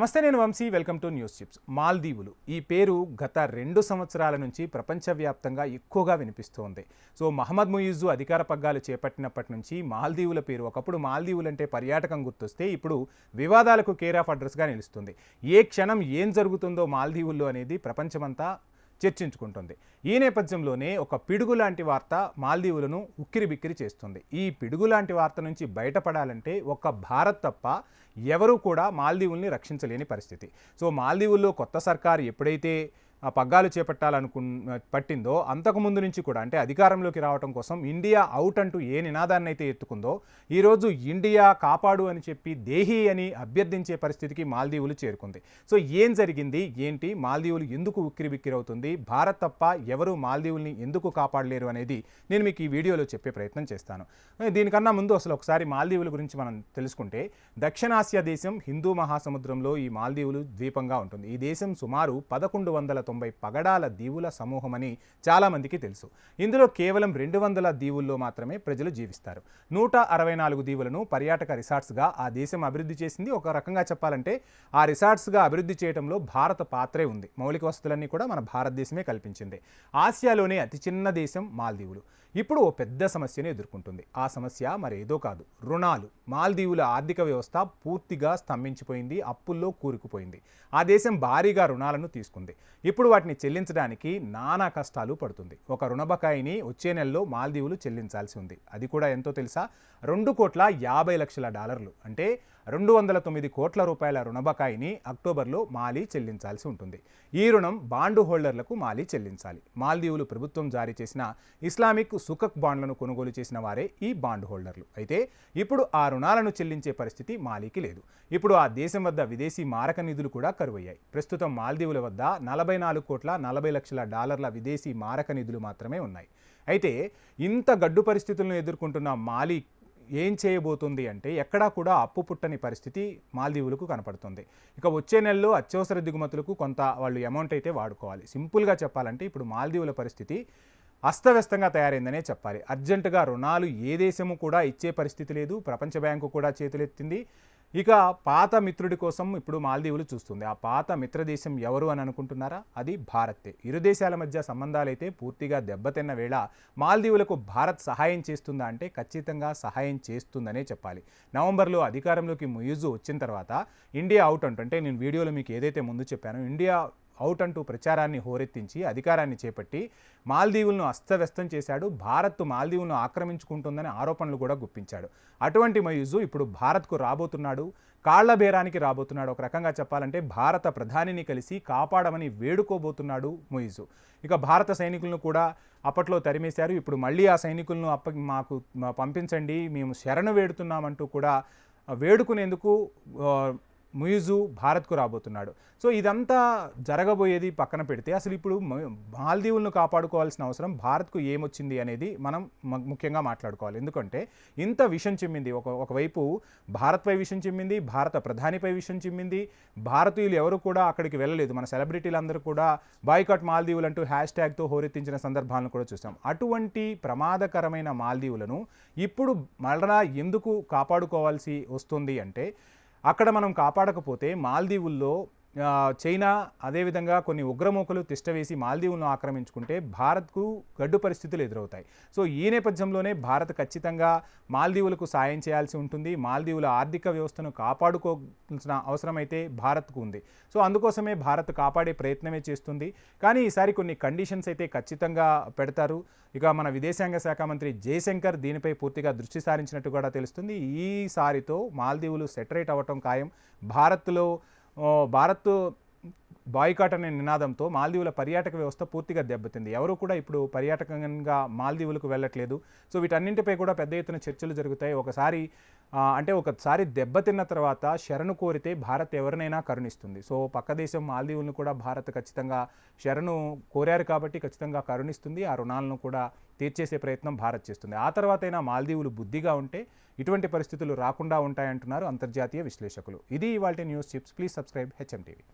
నమస్తే నేను Vamshi. Welcome to news chips. మాల్దీవులు. ఈ పేరు గత రెండు సంవత్సరాల నుంచి ప్రపంచవ్యాప్తంగా ఎక్కువగా వినిపిస్తోంది. సో మహమ్మద్ ముయిజు అధికార పగ్గాలు చేపట్టినప్పటి నుంచి మాల్దీవుల పేరు ఒకప్పుడు మాల్దీవులు అంటే పర్యాటకం గుర్తొస్తే ఇప్పుడు వివాదాలకు కేర్ ఆఫ్ అడ్రస్గా నిలుస్తుంది. ఏ క్షణం ఏం జరుగుతుందో మాల్దీవుల్లో అనేది ప్రపంచమంతా చర్చించుకుంటుంది. ఈ నేపథ్యంలోనే ఒక పిడుగు లాంటి వార్త మాల్దీవులను ఉక్కిరి బిక్కిరి చేస్తుంది. ఈ పిడుగు లాంటి వార్త నుంచి బయటపడాలంటే ఒక భారత్ తప్ప ఎవరూ కూడా మాల్దీవుల్ని రక్షించలేని పరిస్థితి. సో మాల్దీవుల్లో కొత్త సర్కారు ఎప్పుడైతే పగ్గాలు చేపట్టాలనుకు పట్టిందో అంతకుముందు నుంచి కూడా అంటే అధికారంలోకి రావడం కోసం ఇండియా అవుట్ అంటూ ఏ నినాదాన్ని అయితే ఎత్తుకుందో ఈరోజు ఇండియా కాపాడు అని చెప్పి దేహి అని అభ్యర్థించే పరిస్థితికి మాల్దీవులు చేరుకుంది. సో ఏం జరిగింది? ఏంటి? మాల్దీవులు ఎందుకు ఉక్కిరి బిక్కిరవుతుంది భారత్ తప్ప ఎవరు మాల్దీవుల్ని ఎందుకు కాపాడలేరు అనేది నేను మీకు ఈ వీడియోలో చెప్పే ప్రయత్నం చేస్తాను. దీనికన్నా ముందు అసలు ఒకసారి మాల్దీవుల గురించి మనం తెలుసుకుంటే దక్షిణాసియా దేశం హిందూ మహాసముద్రంలో ఈ మాల్దీవులు ద్వీపంగా ఉంటుంది. ఈ దేశం సుమారు పదకొండు వందల తొంభై పగడాల దీవుల సమూహమని చాలామందికి తెలుసు. ఇందులో కేవలం రెండు వందల దీవుల్లో మాత్రమే ప్రజలు జీవిస్తారు. నూట అరవై నాలుగు దీవులను పర్యాటక రిసార్ట్స్గా ఆ దేశం అభివృద్ధి చేసింది. ఒక రకంగా చెప్పాలంటే ఆ రిసార్ట్స్గా అభివృద్ధి చేయడంలో భారత పాత్రే ఉంది. మౌలిక వసతులన్నీ కూడా మన భారతదేశమే కల్పించింది. ఆసియాలోనే అతి చిన్న దేశం మాల్దీవులు. ఇప్పుడు ఓ పెద్ద సమస్యను ఎదుర్కొంటుంది. ఆ సమస్య మరేదో కాదు. రుణాలు. మాల్దీవుల ఆర్థిక వ్యవస్థ పూర్తిగా స్తంభించిపోయింది. అప్పుల్లో కూరుకుపోయింది. ఆ దేశం భారీగా రుణాలను తీసుకుంది. ఇప్పుడు ఇప్పుడు వాటిని చెల్లించడానికి నానా కష్టాలు పడుతుంది. ఒక రుణ బకాయిని వచ్చే నెలలో మాల్దీవులు చెల్లించాల్సి ఉంది. అది కూడా ఎంతో తెలుసా? రెండు కోట్ల యాభై లక్షల డాలర్లు. అంటే రెండు వందల తొమ్మిది కోట్ల రూపాయల రుణ బకాయిని అక్టోబర్లో మాలీ చెల్లించాల్సి ఉంటుంది. ఈ రుణం బాండు హోల్డర్లకు మాలీ చెల్లించాలి. మాల్దీవులు ప్రభుత్వం జారీ చేసిన ఇస్లామిక్ సుకక్ బాండ్లను కొనుగోలు చేసిన వారే ఈ బాండ్ హోల్డర్లు. అయితే ఇప్పుడు ఆ రుణాలను చెల్లించే పరిస్థితి మాలికి లేదు. ఇప్పుడు ఆ దేశం వద్ద విదేశీ మారక నిధులు కూడా కరువయ్యాయి. ప్రస్తుతం మాల్దీవుల వద్ద నలభై నాలుగు కోట్ల నలభై లక్షల డాలర్ల విదేశీ మారక నిధులు మాత్రమే ఉన్నాయి. అయితే ఇంత గడ్డు పరిస్థితులను ఎదుర్కొంటున్న మాలి ఏం చేయబోతుంది అంటే ఎక్కడా కూడా అప్పు పుట్టని పరిస్థితి మాల్దీవులకు కనపడుతుంది. ఇక వచ్చే నెలలో అత్యవసర దిగుమతులకు కొంత వాళ్ళు అమౌంట్ అయితే వాడుకోవాలి. సింపుల్గా చెప్పాలంటే ఇప్పుడు మాల్దీవుల పరిస్థితి అస్తవ్యస్తంగా తయారైందనే చెప్పాలి. అర్జెంటుగా రుణాలు ఏ దేశము కూడా ఇచ్చే పరిస్థితి లేదు. ప్రపంచ బ్యాంకు కూడా చేతులెత్తింది. ఇక పాత మిత్రుడి కోసం ఇప్పుడు మాల్దీవులు చూస్తుంది. ఆ పాత మిత్రదేశం ఎవరు అని అనుకుంటున్నారా? అది భారతే. ఇరు దేశాల మధ్య సంబంధాలైతే పూర్తిగా దెబ్బతిన్న వేళ మాల్దీవులకు భారత్ సహాయం చేస్తుందా అంటే ఖచ్చితంగా సహాయం చేస్తుందనే చెప్పాలి. నవంబర్లో అధికారంలోకి ముయుజు వచ్చిన తర్వాత ఇండియా అవుట్ అంటే నేను వీడియోలో మీకు ఏదైతే ముందు చెప్పానో ఇండియా అవుట్ అంటూ ప్రచారాన్ని హోరెత్తించి అధికారాన్ని చేపట్టి మాల్దీవులను అస్తవ్యస్తం చేశాడు. భారత్ మాల్దీవులను ఆక్రమించుకుంటుందని ఆరోపణలు కూడా గుప్పించాడు. అటువంటి మయూజు ఇప్పుడు భారత్కు రాబోతున్నాడు. కాళ్ళ బేరానికి రాబోతున్నాడు. ఒక రకంగా చెప్పాలంటే భారత ప్రధానిని కలిసి కాపాడమని వేడుకోబోతున్నాడు మొయిజు. ఇక భారత సైనికులను కూడా అప్పట్లో తరిమేశారు. ఇప్పుడు మళ్ళీ ఆ సైనికులను అప్ప మాకు పంపించండి మేము శరణు వేడుతున్నామంటూ కూడా వేడుకునేందుకు ముయిజు భారత్కు రాబోతున్నాడు. సో ఇదంతా జరగబోయేది పక్కన పెడితే అసలు ఇప్పుడు మాల్దీవులను కాపాడుకోవాల్సిన అవసరం భారత్కు ఏమొచ్చింది అనేది మనం ముఖ్యంగా మాట్లాడుకోవాలి. ఎందుకంటే ఇంత విషం చిమ్మింది. ఒక ఒకవైపు భారత్పై విషం చిమ్మింది భారత ప్రధానిపై విషం చిమ్మింది భారతీయులు ఎవరు కూడా అక్కడికి వెళ్ళలేదు. మన సెలబ్రిటీలందరూ కూడా బాయ్కాట్ మాల్దీవులు అంటూ హ్యాష్ ట్యాగ్తో హోరెత్తించిన సందర్భాలను కూడా చూసాం. అటువంటి ప్రమాదకరమైన మాల్దీవులను ఇప్పుడు మళ్ళా ఎందుకు కాపాడుకోవాల్సి వస్తుంది అంటే అక్కడ మనం కాపాడకపోతే మాల్దీవుల్లో చైనా అదేవిధంగా కొన్ని ఉగ్రమూకలు తిష్టవేసి మాల్దీవులను ఆక్రమించుకుంటే భారత్కు గడ్డు పరిస్థితులు ఎదురవుతాయి. సో ఈ నేపథ్యంలోనే భారత్ ఖచ్చితంగా మాల్దీవులకు సాయం చేయాల్సి ఉంటుంది. మాల్దీవుల ఆర్థిక వ్యవస్థను కాపాడుకోవాల్సిన అవసరమైతే భారత్కు ఉంది. సో అందుకోసమే భారత్ కాపాడే ప్రయత్నమే చేస్తుంది. కానీ ఈసారి కొన్ని కండిషన్స్ అయితే ఖచ్చితంగా పెడతారు. ఇక మన విదేశాంగ శాఖ మంత్రి జయశంకర్ దీనిపై పూర్తిగా దృష్టి సారించినట్టు కూడా తెలుస్తుంది. ఈసారితో మాల్దీవులు సెటరేట్ అవ్వటం ఖాయం. భారత్లో భారత్ బాయ్కాట్ అనే నినాదంతో మాల్దీవుల పర్యాటక వ్యవస్థ పూర్తిగా దెబ్బతింది. ఎవరు కూడా ఇప్పుడు పర్యాటకంగా మాల్దీవులకు వెళ్ళట్లేదు. సో వీటన్నింటిపై కూడా పెద్ద ఎత్తున చర్చలు జరుగుతాయి. ఒకసారి అంటే ఒకసారి దెబ్బతిన్న తర్వాత శరణు కోరితే భారత్ ఎవరినైనా కరుణిస్తుంది. సో పక్క దేశం మాల్దీవులను కూడా భారత్ ఖచ్చితంగా శరణు కోరారు కాబట్టి ఖచ్చితంగా కరుణిస్తుంది. ఆ రుణాలను కూడా తీర్చేసే ప్రయత్నం భారత్ చేస్తుంది. ఆ తర్వాతైనా మాల్దీవులు బుద్ధిగా ఉంటే ఇటువంటి పరిస్థితులు రాకుండా ఉంటాయంటున్నారు అంతర్జాతీయ విశ్లేషకులు. ఇది ఇవాళ news chips. Please subscribe HM TV